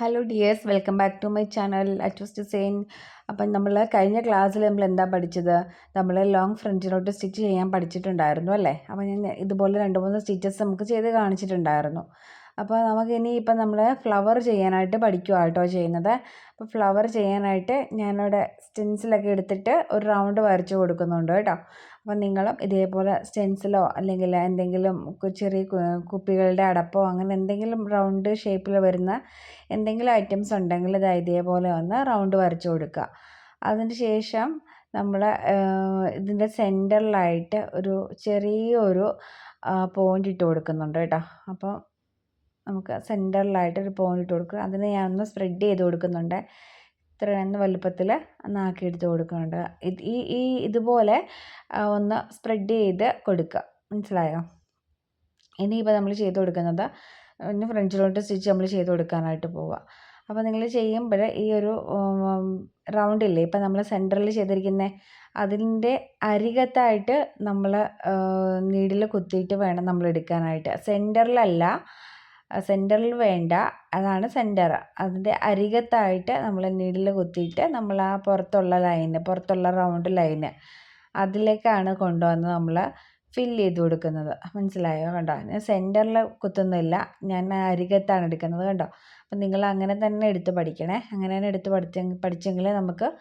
Hello dears welcome back to my channel at സെയിൻ അപ്പം നമ്മൾ കഴിഞ്ഞ ക്ലാസ്സിൽ നമ്മൾ എന്താ പഠിച്ചത്? നമ്മൾ ലോങ് ഫ്രഞ്ചിലോട്ട് സ്റ്റിച്ച് ചെയ്യാൻ പഠിച്ചിട്ടുണ്ടായിരുന്നു അല്ലേ? അപ്പം ഞാൻ ഇതുപോലെ രണ്ട് മൂന്ന് സ്റ്റിച്ചസ് നമുക്ക് ചെയ്ത് കാണിച്ചിട്ടുണ്ടായിരുന്നു. അപ്പോൾ നമുക്ക് ഇനി ഇപ്പം നമ്മൾ ഫ്ലവർ ചെയ്യാനായിട്ട് പഠിക്കുക കേട്ടോ ചെയ്യുന്നത്. അപ്പോൾ ഫ്ലവർ ചെയ്യാനായിട്ട് ഞാനിവിടെ സ്റ്റെൻസിലൊക്കെ എടുത്തിട്ട് ഒരു റൗണ്ട് വരച്ച് കൊടുക്കുന്നുണ്ട് കേട്ടോ. അപ്പോൾ നിങ്ങളും ഇതേപോലെ സ്റ്റെൻസിലോ അല്ലെങ്കിൽ എന്തെങ്കിലും ചെറിയ കുപ്പികളുടെ അടപ്പോ അങ്ങനെ എന്തെങ്കിലും റൗണ്ട് ഷേപ്പിൽ വരുന്ന എന്തെങ്കിലും ഐറ്റംസ് ഉണ്ടെങ്കിൽ ഇതാ ഇതേപോലെ ഒന്ന് റൗണ്ട് വരച്ചു കൊടുക്കുക. അതിന് ശേഷം നമ്മൾ ഇതിന്റെ സെന്ററിലായിട്ട് ഒരു ചെറിയൊരു പോയിന്റ് ഇട്ട് കൊടുക്കുന്നുണ്ട് കേട്ടോ. അപ്പോൾ നമുക്ക് സെന്ററിലായിട്ട് ഒരു പോയിന്റ് ഇട്ട് കൊടുക്കുക. അതിനെ ഞാനൊന്ന് സ്പ്രെഡ് ചെയ്ത് കൊടുക്കുന്നുണ്ട്. ഇത്ര എന്ന വലുപ്പത്തിൽ ഒന്നാക്കി എടുത്ത് കൊടുക്കുന്നുണ്ട് ഈ ഈ ഇതുപോലെ ഒന്ന് സ്പ്രെഡ് ചെയ്ത് കൊടുക്കുക മനസ്സിലായോ? ഇനിയിപ്പോൾ നമ്മൾ ചെയ്ത് കൊടുക്കുന്നത് ഇനി ഫ്രഞ്ചിലോട്ട് സ്റ്റിച്ച് നമ്മൾ ചെയ്ത് കൊടുക്കാനായിട്ട് പോവുക. അപ്പോൾ നിങ്ങൾ ചെയ്യുമ്പോൾ ഈ ഒരു റൗണ്ടില്ലേ ഇപ്പം നമ്മൾ സെന്ററിൽ ചെയ്തിരിക്കുന്ന അതിന്റെ അരികത്തായിട്ട് നമ്മൾ നീഡിൽ കുത്തിയിട്ട് വേണം നമ്മൾ എടുക്കാനായിട്ട്. സെന്ററിലല്ല സെന്ററിൽ വേണ്ട. അതാണ് സെന്റർ. അതിന്റെ അരികത്തായിട്ട് നമ്മൾ നീഡിൽ കുത്തിയിട്ട് നമ്മൾ ആ പുറത്തുള്ള ലൈന് പുറത്തുള്ള റൗണ്ട് ലൈന് അതിലേക്കാണ് കൊണ്ടുവന്ന് നമ്മൾ ഫില്ല് ചെയ്ത് കൊടുക്കുന്നത്. മനസ്സിലായോ? കണ്ടോ? ഞാൻ സെന്ററിൽ കുത്തുന്നില്ല. ഞാൻ അരികത്താണ് എടുക്കുന്നത് കണ്ടോ? അപ്പം നിങ്ങൾ അങ്ങനെ തന്നെ എടുത്ത് പഠിക്കണേ. അങ്ങനെ തന്നെ എടുത്ത് പഠിച്ച പഠിച്ചെങ്കിലേ നമുക്ക്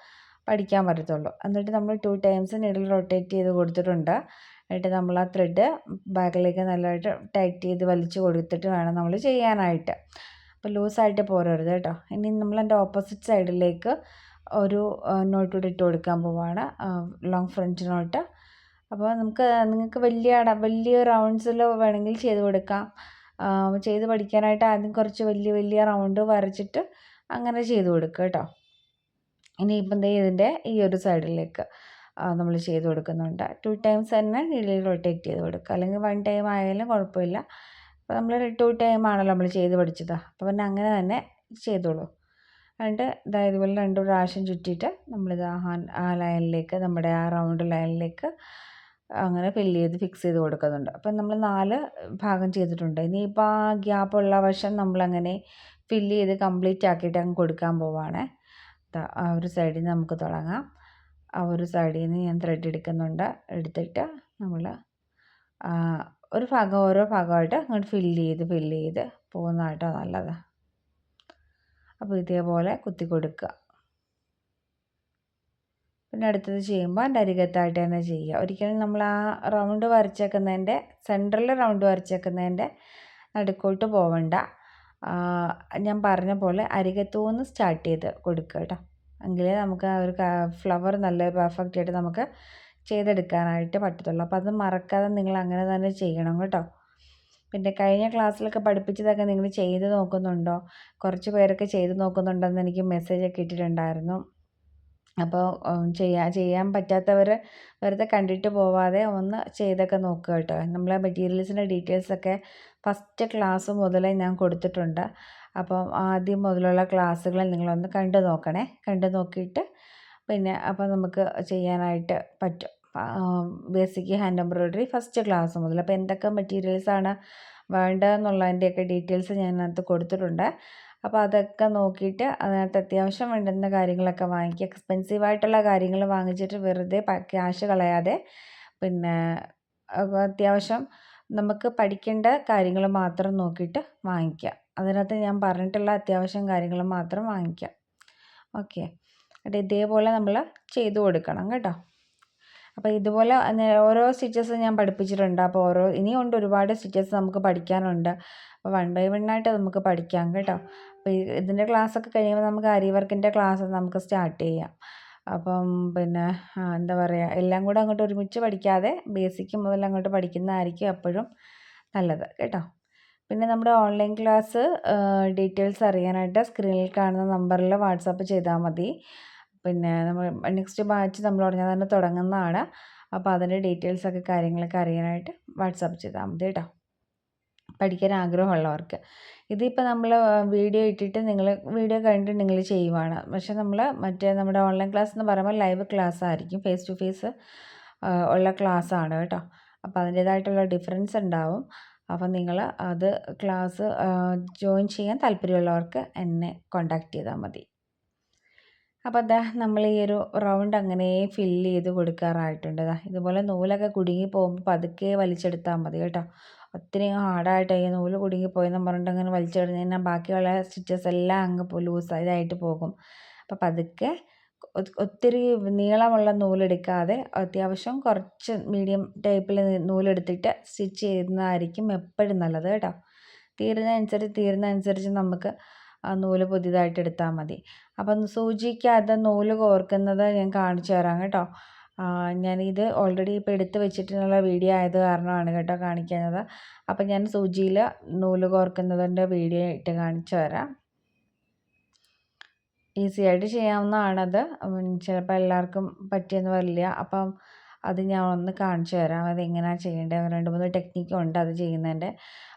പഠിക്കാൻ പറ്റത്തുള്ളൂ. എന്നിട്ട് നമ്മൾ ടു ടൈംസ് നീഡിൽ റൊട്ടേറ്റ് ചെയ്ത് കൊടുത്തിട്ടുണ്ട്. എന്നിട്ട് നമ്മൾ ആ ത്രെഡ് ബാഗിലേക്ക് നല്ലതായിട്ട് ടൈറ്റ് ചെയ്ത് വലിച്ച് കൊടുത്തിട്ട് വേണം നമ്മൾ ചെയ്യാനായിട്ട്. അപ്പോൾ ലൂസായിട്ട് പോരരുത് കേട്ടോ. ഇനി നമ്മൾ എന്റെ ഓപ്പോസിറ്റ് സൈഡിലേക്ക് ഒരു നോട്ട് കൂടി ഇട്ട് കൊടുക്കാൻ പോവാണ്. ലോങ് ഫ്രഞ്ച് നോട്ട് അപ്പോൾ നമുക്ക് നിങ്ങൾക്ക് വലിയ വലിയ റൗണ്ട്സിൽ വേണമെങ്കിൽ ചെയ്ത് കൊടുക്കാം. ചെയ്ത് പഠിക്കാനായിട്ട് ആദ്യം കുറച്ച് വലിയ വലിയ റൗണ്ട് വരച്ചിട്ട് അങ്ങനെ ചെയ്ത് കൊടുക്കുക കേട്ടോ. ഇനിയിപ്പം ദേ ഇതിന്റെ ഈ ഒരു സൈഡിലേക്ക് നമ്മൾ ചെയ്ത് കൊടുക്കുന്നുണ്ട്. ടു ടൈംസ് തന്നെ നീഡിൽ റൊട്ടേറ്റ് ചെയ്ത് കൊടുക്കുക. അല്ലെങ്കിൽ വൺ ടൈം ആയാലും കുഴപ്പമില്ല. അപ്പോൾ നമ്മൾ ടു ടൈം ആണല്ലോ നമ്മൾ ചെയ്ത് പഠിച്ചത്. അപ്പോൾ പിന്നെ അങ്ങനെ തന്നെ ചെയ്തോളൂ. എന്നിട്ട് ഇതാ പോലെ രണ്ട് പ്രാവശ്യം ചുറ്റിയിട്ട് നമ്മളിത് ആ ലൈനിലേക്ക് നമ്മുടെ ആ റൗണ്ട് ലൈനിലേക്ക് അങ്ങനെ ഫില്ല് ചെയ്ത് ഫിക്സ് ചെയ്ത് കൊടുക്കുന്നുണ്ട്. അപ്പം നമ്മൾ നാല് ഭാഗം ചെയ്തിട്ടുണ്ട്. ഇനിയിപ്പോൾ ആ ഗ്യാപ്പുള്ള വശം നമ്മളങ്ങനെ ഫില്ല് ചെയ്ത് കംപ്ലീറ്റ് ആക്കിയിട്ട് അങ്ങ് കൊടുക്കാൻ പോവാണ്. ഒരു സൈഡിൽ നിന്ന് നമുക്ക് തുടങ്ങാം. ആ ഒരു സൈഡിൽ നിന്ന് ഞാൻ ത്രെഡ് എടുക്കുന്നുണ്ട്. എടുത്തിട്ട് നമ്മൾ ഒരു ഭാഗം ഓരോ ഭാഗമായിട്ട് അങ്ങോട്ട് ഫില്ല് ചെയ്ത് ഫില്ല് ചെയ്ത് പോകുന്നതായിട്ടോ നല്ലത്. അപ്പോൾ ഇതേപോലെ കുത്തി കൊടുക്കുക. പിന്നെ അടുത്തത് ചെയ്യുമ്പോൾ അതിന്റെ അരികത്തായിട്ട് തന്നെ ചെയ്യുക. ഒരിക്കലും നമ്മൾ ആ റൗണ്ട് വരച്ചേക്കുന്നതിന്റെ സെന്ററിൽ റൗണ്ട് വരച്ചേക്കുന്നതിന്റെ നടുക്കോട്ട് പോവണ്ട. ഞാൻ പറഞ്ഞ പോലെ അരികത്തുനിന്ന് സ്റ്റാർട്ട് ചെയ്ത് കൊടുക്കുക കേട്ടോ. എങ്കിലേ നമുക്ക് ആ ഒരു ഫ്ലവർ നല്ല പെർഫെക്റ്റ് ആയിട്ട് നമുക്ക് ചെയ്തെടുക്കാനായിട്ട് പറ്റത്തുള്ളൂ. അപ്പോൾ അത് മറക്കാതെ നിങ്ങൾ അങ്ങനെ തന്നെ ചെയ്യണം കേട്ടോ. പിന്നെ കഴിഞ്ഞ ക്ലാസ്സിലൊക്കെ പഠിപ്പിച്ചതൊക്കെ നിങ്ങൾ ചെയ്ത് നോക്കുന്നുണ്ടോ? കുറച്ച് പേരൊക്കെ ചെയ്ത് നോക്കുന്നുണ്ടെന്ന് എനിക്ക് മെസ്സേജ് മെസ്സേജൊക്കെ ഇട്ടിട്ടുണ്ടായിരുന്നു. അപ്പോൾ ചെയ്യാ ചെയ്യാൻ പറ്റാത്തവർ വെറുതെ കണ്ടിട്ട് പോവാതെ ഒന്ന് ചെയ്തൊക്കെ നോക്കുക കേട്ടോ. നമ്മളെ മെറ്റീരിയൽസിന്റെ ഡീറ്റെയിൽസൊക്കെ ഫസ്റ്റ് ക്ലാസ് മുതലേ ഞാൻ കൊടുത്തിട്ടുണ്ട്. അപ്പം ആദ്യം മുതലുള്ള ക്ലാസ്സുകൾ നിങ്ങളൊന്ന് കണ്ടു നോക്കണേ. കണ്ടു നോക്കിയിട്ട് പിന്നെ അപ്പോൾ നമുക്ക് ചെയ്യാനായിട്ട് പറ്റും. Basic hand embroidery first class മുതൽ. അപ്പോൾ എന്തൊക്കെ മെറ്റീരിയൽസാണ് വേണ്ടതെന്നുള്ളതിന്റെയൊക്കെ ഡീറ്റെയിൽസ് ഞാൻ അതിനകത്ത് കൊടുത്തിട്ടുണ്ട്. അപ്പോൾ അതൊക്കെ നോക്കിയിട്ട് അതിനകത്ത് അത്യാവശ്യം വേണ്ടുന്ന കാര്യങ്ങളൊക്കെ വാങ്ങിക്കുക. എക്സ്പെൻസീവ് ആയിട്ടുള്ള കാര്യങ്ങൾ വാങ്ങിച്ചിട്ട് വെറുതെ ക്യാഷ് കളയാതെ പിന്നെ അത്യാവശ്യം നമുക്ക് പഠിക്കേണ്ട കാര്യങ്ങൾ മാത്രം നോക്കിയിട്ട് വാങ്ങിക്കുക അതിനകത്ത് ഞാൻ പറഞ്ഞിട്ടുള്ള അത്യാവശ്യം കാര്യങ്ങൾ മാത്രം വാങ്ങിക്കുക ഓക്കെ. എന്നിട്ട് ഇതേപോലെ നമ്മൾ ചെയ്തു കൊടുക്കണം കേട്ടോ. അപ്പോൾ ഇതുപോലെ ഓരോ സ്റ്റിച്ചസ് ഞാൻ പഠിപ്പിച്ചിട്ടുണ്ട്. അപ്പോൾ ഓരോ ഇനിയുണ്ട് ഒരുപാട് സ്റ്റിച്ചസ് നമുക്ക് പഠിക്കാനുണ്ട്. അപ്പോൾ വൺ ബൈ വൺ ആയിട്ട് നമുക്ക് പഠിക്കാം കേട്ടോ. അപ്പോൾ ഇതിന്റെ ക്ലാസ്സൊക്കെ കഴിയുമ്പോൾ നമുക്ക് അരി വർക്കിന്റെ ക്ലാസ് നമുക്ക് സ്റ്റാർട്ട് ചെയ്യാം. അപ്പം പിന്നെ എന്താ പറയുക എല്ലാം കൂടെ അങ്ങോട്ട് ഒരുമിച്ച് പഠിക്കാതെ ബേസിക് മുതൽ അങ്ങോട്ട് പഠിക്കുന്നതായിരിക്കും എപ്പോഴും നല്ലത് കേട്ടോ. പിന്നെ നമ്മുടെ ഓൺലൈൻ ക്ലാസ് ഡീറ്റെയിൽസ് അറിയാനായിട്ട് സ്ക്രീനിൽ കാണുന്ന നമ്പറിൽ വാട്സാപ്പ് ചെയ്താൽ മതി. പിന്നെ നമ്മൾ നെക്സ്റ്റ് ബാച്ച് നമ്മൾ ഉടനെ തന്നെ തുടങ്ങുന്നതാണ്. അപ്പോൾ അതിന്റെ ഡീറ്റെയിൽസൊക്കെ കാര്യങ്ങളൊക്കെ അറിയാനായിട്ട് വാട്സാപ്പ് ചെയ്താൽ മതി കേട്ടോ. പഠിക്കാൻ ആഗ്രഹമുള്ളവർക്ക്. ഇതിപ്പോൾ നമ്മൾ വീഡിയോ ഇട്ടിട്ട് നിങ്ങൾ വീഡിയോ കണ്ടിട്ട് നിങ്ങൾ ചെയ്യുവാണ്. പക്ഷെ നമ്മൾ മറ്റേ നമ്മുടെ ഓൺലൈൻ ക്ലാസ് എന്ന് പറയുമ്പോൾ ലൈവ് ക്ലാസ് ആയിരിക്കും ഫേസ് ടു ഫേസ് ഉള്ള ക്ലാസ് ആണ് കേട്ടോ. അപ്പോൾ അതിന്റേതായിട്ടുള്ള ഡിഫറൻസ് ഉണ്ടാവും. അപ്പോൾ നിങ്ങൾ അത് ക്ലാസ് ജോയിൻ ചെയ്യാൻ താല്പര്യമുള്ളവർക്ക് എന്നെ കോണ്ടാക്ട് ചെയ്താൽ മതി. അപ്പോൾ അതാ നമ്മൾ ഈ ഒരു റൗണ്ട് അങ്ങനെ ഫില്ല് ചെയ്ത് കൊടുക്കാറായിട്ടുണ്ട്. ഇതുപോലെ നൂലൊക്കെ കുടുങ്ങി പോകുമ്പോൾ പതുക്കെ വലിച്ചെടുത്താൽ മതി കേട്ടോ. ഒത്തിരി ഹാർഡായിട്ട് ഈ നൂൽ കുടുങ്ങി പോയെന്നും പറഞ്ഞിട്ട് അങ്ങനെ വലിച്ചെറിഞ്ഞ് കഴിഞ്ഞാൽ ബാക്കിയുള്ള സ്റ്റിച്ചസ് എല്ലാം അങ്ങ് ലൂസ് ഇതായിട്ട് പോകും. അപ്പോൾ പതുക്കെ ഒത്തിരി നീളമുള്ള നൂലെടുക്കാതെ അത്യാവശ്യം കുറച്ച് മീഡിയം ടൈപ്പിൽ നൂലെടുത്തിട്ട് സ്റ്റിച്ച് ചെയ്യുന്നതായിരിക്കും എപ്പോഴും നല്ലത് കേട്ടോ. തീരുന്നതനുസരിച്ച് തീരുന്നതനുസരിച്ച് നമുക്ക് നൂൽ പുതിയതായിട്ട് എടുത്താൽ മതി. അപ്പം സൂചിക്കകത്ത് നൂൽ കോർക്കുന്നത് ഞാൻ കാണിച്ചു തരാം കേട്ടോ. ഞാനിത് ഓൾറെഡി ഇപ്പോൾ എടുത്ത് വെച്ചിട്ടുള്ള വീഡിയോ ആയത് കാരണമാണ് കേട്ടോ കാണിക്കുന്നത്. അപ്പം ഞാൻ സൂചിയിൽ നൂൽ കോർക്കുന്നതിന്റെ വീഡിയോ ഇട്ട് കാണിച്ചു തരാം. ഈസി ആയിട്ട് ചെയ്യാവുന്നതാണത്. ചിലപ്പോൾ എല്ലാവർക്കും പറ്റിയെന്ന് വരില്ല. അപ്പം അത് ഞാൻ ഒന്ന് കാണിച്ചു തരാം. അത് എങ്ങനെയാണ് ചെയ്യേണ്ടത്? രണ്ട് മൂന്ന് ടെക്നിക്കുണ്ട് അത് ചെയ്യുന്നതിന്റെ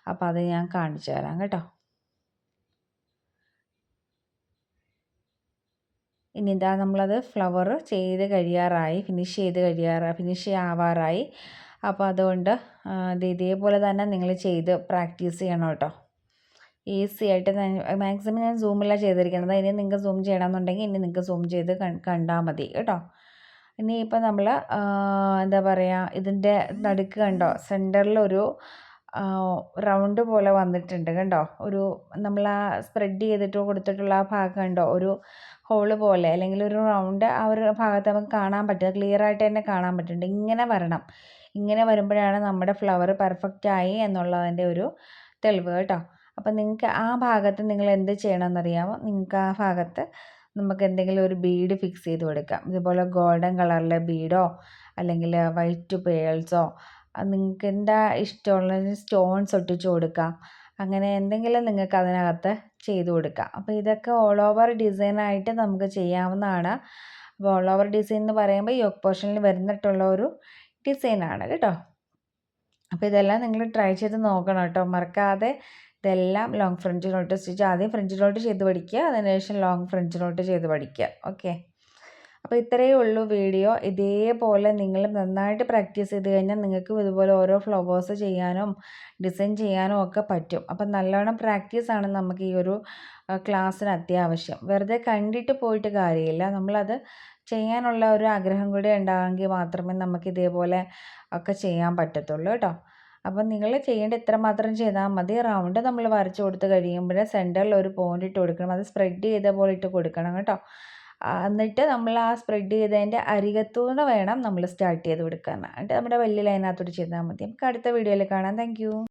അപ്പോൾ അത് ഞാൻ കാണിച്ചു തരാം കേട്ടോ. ഇനി ഇതാ നമ്മളത് ഫ്ലവർ ചെയ്ത് കഴിയാറായി ഫിനിഷ് ചെയ്ത് കഴിയാറായി ഫിനിഷ് ആവാറായി. അപ്പോൾ അതുകൊണ്ട് ഇത് ഇതേപോലെ തന്നെ നിങ്ങൾ ചെയ്ത് പ്രാക്ടീസ് ചെയ്യണം കേട്ടോ. ഈസി ആയിട്ട് മാക്സിമം ഞാൻ സൂമിലാണ് ചെയ്തിരിക്കുന്നത്. ഇനി നിങ്ങൾക്ക് സൂം ചെയ്യണമെന്നുണ്ടെങ്കിൽ ഇനി നിങ്ങൾക്ക് സൂം ചെയ്ത് കണ്ടാൽ മതി കേട്ടോ. ഇനി ഇപ്പം നമ്മൾ എന്താ പറയുക ഇതിന്റെ നടുക്ക് കണ്ടോ? സെന്ററിലൊരു റൗണ്ട് പോലെ വന്നിട്ടുണ്ട് കണ്ടോ? ഒരു നമ്മൾ ആ സ്പ്രെഡ് ചെയ്തിട്ട് കൊടുത്തിട്ടുള്ള ആ ഭാഗം കണ്ടോ? ഒരു ഹോൾ പോലെ അല്ലെങ്കിൽ ഒരു റൗണ്ട് ആ ഒരു ഭാഗത്ത് നമുക്ക് കാണാൻ പറ്റും. ക്ലിയർ ആയിട്ട് തന്നെ കാണാൻ പറ്റുന്നുണ്ട്. ഇങ്ങനെ വരണം. ഇങ്ങനെ വരുമ്പോഴാണ് നമ്മുടെ ഫ്ലവർ പെർഫെക്റ്റ് ആയി എന്നുള്ളതിന്റെ ഒരു തെളിവ് കേട്ടോ. അപ്പം നിങ്ങൾക്ക് ആ ഭാഗത്ത് നിങ്ങൾ എന്ത് ചെയ്യണമെന്നറിയാമോ? നിങ്ങൾക്ക് ആ ഭാഗത്ത് നമുക്ക് എന്തെങ്കിലും ഒരു ബീഡ് ഫിക്സ് ചെയ്ത് കൊടുക്കാം. ഇതുപോലെ ഗോൾഡൻ കളറിലെ ബീഡോ അല്ലെങ്കിൽ വൈറ്റ് പേൾസോ നിങ്ങൾക്ക് എന്താ ഇഷ്ടമുള്ള സ്റ്റോൺസ് ഒട്ടിച്ചു കൊടുക്കാം. അങ്ങനെ എന്തെങ്കിലും നിങ്ങൾക്ക് അതിനകത്ത് ചെയ്തു കൊടുക്കാം. അപ്പോൾ ഇതൊക്കെ ഓൾ ഓവർ ഡിസൈനായിട്ട് നമുക്ക് ചെയ്യാവുന്നതാണ്. അപ്പോൾ ഓൾ ഓവർ ഡിസൈൻ എന്ന് പറയുമ്പോൾ യോക്ക് പോർഷനിൽ വരുന്നിട്ടുള്ള ഒരു ഡിസൈനാണ് കേട്ടോ. അപ്പോൾ ഇതെല്ലാം നിങ്ങൾ ട്രൈ ചെയ്ത് നോക്കണം കേട്ടോ. മറക്കാതെ ഇതെല്ലാം ലോങ് ഫ്രഞ്ച് സ്റ്റിച്ച് ആദ്യം ഫ്രഞ്ച് ചെയ്ത് പഠിക്കുക. അതിനുശേഷം ലോങ് ഫ്രഞ്ച് ചെയ്ത് പഠിക്കുക. ഓക്കെ അപ്പോൾ ഇത്രയേ ഉള്ളൂ വീഡിയോ. ഇതേപോലെ നിങ്ങൾ നന്നായിട്ട് പ്രാക്ടീസ് ചെയ്ത് കഴിഞ്ഞാൽ നിങ്ങൾക്കും ഇതുപോലെ ഓരോ ഫ്ലവേഴ്സ് ചെയ്യാനും ഡിസൈൻ ചെയ്യാനും ഒക്കെ പറ്റും. അപ്പം നല്ലോണം പ്രാക്ടീസാണ് നമുക്ക് ഈ ഒരു ക്ലാസ്സിന് അത്യാവശ്യം. വെറുതെ കണ്ടിട്ട് പോയിട്ട് കാര്യമില്ല. നമ്മളത് ചെയ്യാനുള്ള ഒരു ആഗ്രഹം കൂടി ഉണ്ടാകുമെങ്കിൽ മാത്രമേ നമുക്ക് ഇതേപോലെ ഒക്കെ ചെയ്യാൻ പറ്റത്തുള്ളൂ കേട്ടോ. അപ്പം നിങ്ങൾ ചെയ്യേണ്ട ഇത്ര മാത്രം ചെയ്താൽ മതി. റൗണ്ട് നമ്മൾ വരച്ച് കൊടുത്ത് കഴിയുമ്പോൾ സെന്ററിൽ ഒരു പോയിന്റ് ഇട്ട് കൊടുക്കണം. അത് സ്പ്രെഡ് ചെയ്ത പോലെ ഇട്ട് കൊടുക്കണം കേട്ടോ. എന്നിട്ട് നമ്മൾ ആ സ്പ്രെഡ് ചെയ്തതിന്റെ അരികത്തൂടെ വേണം നമ്മൾ സ്റ്റാർട്ട് ചെയ്ത് കൊടുക്കാൻ. എന്നിട്ട് നമ്മുടെ വലിയ ലൈനകത്തോട്ട് ചെയ്താൽ മതി. നമുക്ക് അടുത്ത വീഡിയോയിൽ കാണാം. താങ്ക്